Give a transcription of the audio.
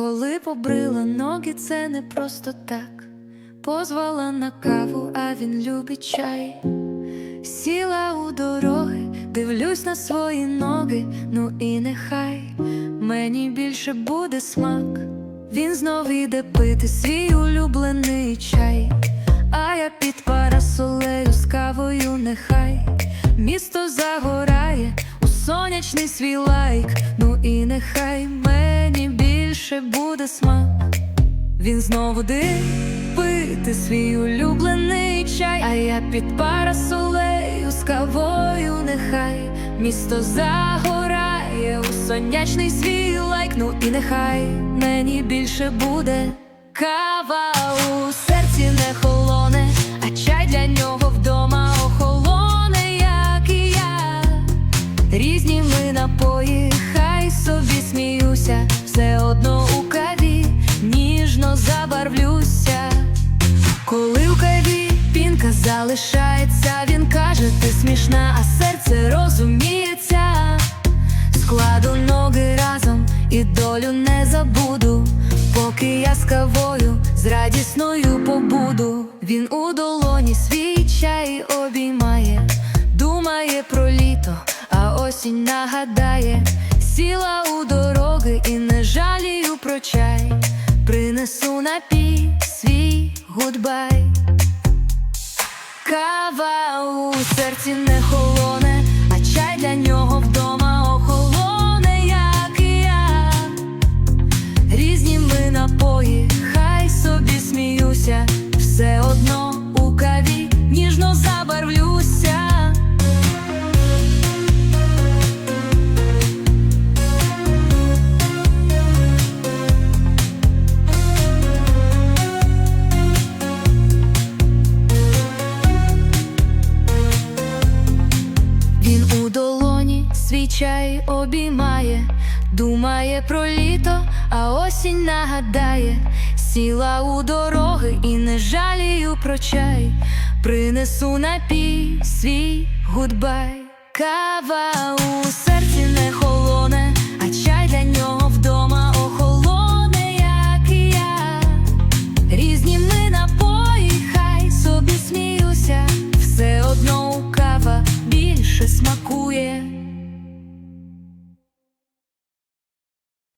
Коли побрила ноги, це не просто так. Позвала на каву, а він любить чай. Сіла у дороги, дивлюсь на свої ноги, ну і нехай мені більше буде смак. Він знов іде пити свій улюблений чай, а я під парасолею з кавою нехай місто загорає у сонячний свій лайк, ну і нехай мені більше буде смак. Він знову пити свій улюблений чай, а я під парасолею з кавою нехай місто загорає у сонячний свій лайк, ну і нехай мені більше буде кава у серці не холоне, а чай для нього вдома охолоне, як і я. Різні ми напої, ніжно забарвлюся. Коли у каві пінка залишається, він каже, ти смішна, а серце розуміється. Складу ноги разом і долю не забуду, поки я з кавою з радісною побуду. Він у долоні свій чай обіймає, думає про літо, а осінь нагадає, сіла Принесу напій свій гудбай. Кава у серці не холоне, а чай для нього свій чай обіймає, думає про літо, а осінь нагадає, сіла у дороги і не жалію про чай. Принесу напій свій гудбай, кава у серці